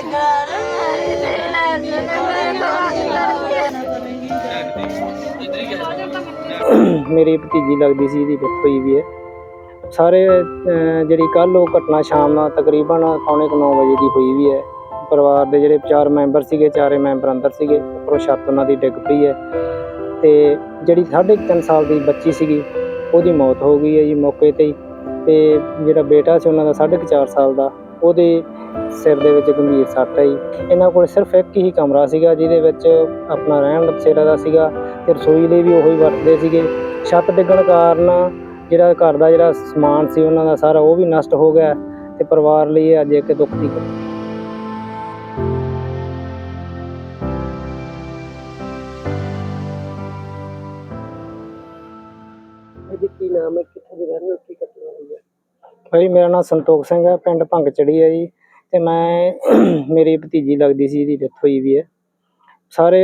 ਮੇਰੀ ਭਤੀਜੀ ਲੱਗਦੀ ਸੀ, ਇਹਦੀ ਡੈਥ ਹੋਈ ਵੀ ਹੈ। ਸਾਰੇ ਜਿਹੜੀ ਕੱਲ ਉਹ ਘਟਨਾ ਸ਼ਾਮ ਨਾਲ ਤਕਰੀਬਨ ਪੌਣੇ 9 ਵਜੇ ਦੀ ਹੋਈ ਵੀ ਹੈ। ਪਰਿਵਾਰ ਦੇ ਜਿਹੜੇ ਚਾਰ ਮੈਂਬਰ ਸੀਗੇ, ਚਾਰੇ ਮੈਂਬਰ ਅੰਦਰ ਸੀਗੇ ਉਹ ਛੱਤ ਉਹਨਾਂ ਦੀ ਡਿੱਗ ਪਈ ਹੈ। ਤੇ ਜਿਹੜੀ 3.5 ਸਾਲ ਦੀ ਬੱਚੀ ਸੀਗੀ, ਉਹਦੀ ਮੌਤ ਹੋ ਗਈ ਹੈ ਜੀ ਮੌਕੇ ਤੇ ਹੀ। ਤੇ ਜਿਹੜਾ ਬੇਟਾ ਸੀ ਉਹਨਾਂ ਦਾ 4.5 ਸਾਲ ਦਾ ਉਹਦੇ ਸਿਰ ਦੇ ਵਿੱਚ ਗੰਭੀਰ ਸੱਟ ਹੈ ਜੀ ਇਹਨਾਂ ਕੋਲ ਸਿਰਫ ਇੱਕ ਹੀ ਕਮਰਾ ਸੀਗਾ, ਜਿਹਦੇ ਵਿੱਚ ਆਪਣਾ ਰਹਿਣ ਦਾ ਬਸੇਰਾ ਦਾ ਸੀਗਾ ਤੇ ਰਸੋਈ ਲਈ ਵੀ ਉਹੀ ਵਰਤਦੇ ਸੀਗੇ। ਛੱਤ ਡਿੱਗਣ ਕਾਰਨ ਜਿਹੜਾ ਘਰ ਦਾ ਜਿਹੜਾ ਸਮਾਨ ਸੀ ਉਹਨਾਂ ਦਾ ਸਾਰਾ ਉਹ ਵੀ ਨਸ਼ਟ ਹੋ ਗਿਆ ਤੇ ਪਰਿਵਾਰ ਲਈ ਅੱਜ ਇੱਕ ਦੁੱਖ ਦੀ ਘਟਨਾ ਕੀ ਨਾਮ ਹੈ? ਕਿੱਥੇ ਦੇ ਰਹਿਣ ਵਾਲੇ ਕੀ ਘਟਨਾ ਹੋਈ ਹੈ? ਭਾਈ, ਮੇਰਾ ਨਾਮ ਸੰਤੋਖ ਸਿੰਘ ਹੈ, ਪਿੰਡ ਭੰਗਚੜੀ ਹੈ ਜੀ। ਤੇ ਮੈਂ ਮੇਰੀ ਭਤੀਜੀ ਲੱਗਦੀ ਸੀ ਜਿਹਦੀ ਡੈਥ ਹੋਈ ਵੀ ਹੈ। ਸਾਰੇ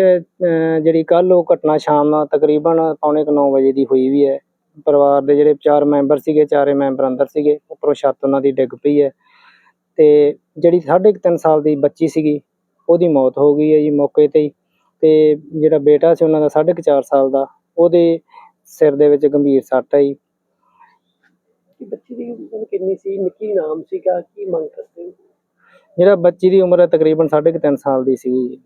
ਜਿਹੜੀ ਕੱਲ ਉਹ ਘਟਨਾ ਸ਼ਾਮ ਤਕਰੀਬਨ ਪੌਣੇ 9 ਵਜੇ ਦੀ ਹੋਈ ਵੀ ਹੈ। ਪਰਿਵਾਰ ਦੇ ਜਿਹੜੇ ਚਾਰ ਮੈਂਬਰ ਸੀਗੇ, ਚਾਰੇ ਮੈਂਬਰ ਅੰਦਰ ਸੀਗੇ, ਉੱਪਰੋਂ ਛੱਤ ਉਹਨਾਂ ਦੀ ਡਿੱਗ ਪਈ ਹੈ। ਤੇ ਜਿਹੜੀ 3.5 ਸਾਲ ਦੀ ਬੱਚੀ ਸੀਗੀ, ਉਹਦੀ ਮੌਤ ਹੋ ਗਈ ਹੈ ਜੀ ਮੌਕੇ ਤੇ ਹੀ। ਤੇ ਜਿਹੜਾ ਬੇਟਾ ਸੀ ਉਹਨਾਂ ਦਾ 4.5 ਸਾਲ ਦਾ, ਉਹਦੇ ਸਿਰ ਦੇ ਵਿੱਚ ਗੰਭੀਰ ਸੱਟ ਹੈ ਜੀ ਕਿ ਬੱਚੀ ਦੀ ਉਮਰ ਕਿੰਨੀ ਸੀ ਨਿੱਕੀ ਨਾਮ ਸੀਗਾ ਕੀ ਮੰਗ ਕਰਦੇ ਹੋ? ਜਿਹੜਾ ਬੱਚੀ ਦੀ ਉਮਰ ਹੈ ਤਕਰੀਬਨ 3.5 ਸਾਲ ਦੀ ਜੀ।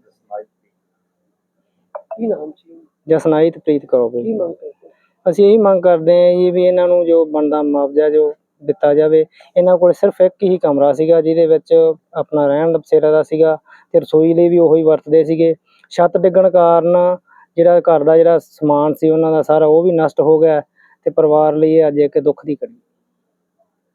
ਕੀ ਨਾਮ ਸੀ? ਜਸਨਾਈਤ ਪ੍ਰੀਤ ਕਰੋਗੇ ਕੀ ਮੰਗ ਕਰਦੇ ਹੋ? ਅਸੀਂ ਇਹੀ ਮੰਗ ਕਰਦੇ ਹਾਂ ਜੀ ਵੀ ਇਹਨਾਂ ਨੂੰ ਜੋ ਬਣਦਾ ਮੁਆਵਜ਼ਾ ਜੋ ਦਿੱਤਾ ਜਾਵੇ ਇਹਨਾਂ ਕੋਲ ਸਿਰਫ ਇੱਕ ਹੀ ਕਮਰਾ ਸੀਗਾ ਜਿਹਦੇ ਵਿੱਚ ਆਪਣਾ ਰਹਿਣ ਦਾ ਬਸੇਰਾ ਦਾ ਸੀਗਾ ਤੇ ਰਸੋਈ ਲਈ ਵੀ ਉਹੀ ਵਰਤਦੇ ਸੀਗੇ। ਛੱਤ ਡਿੱਗਣ ਕਾਰਨ ਜਿਹੜਾ ਘਰ ਦਾ ਜਿਹੜਾ ਸਮਾਨ ਸੀ ਉਹਨਾਂ ਦਾ ਸਾਰਾ ਉਹ ਵੀ ਨਸ਼ਟ ਹੋ ਗਿਆ ਤੇ ਪਰਿਵਾਰ ਲਈ ਇਹ ਅੱਜ ਇੱਕ ਦੁੱਖ ਦੀ ਘੜੀ।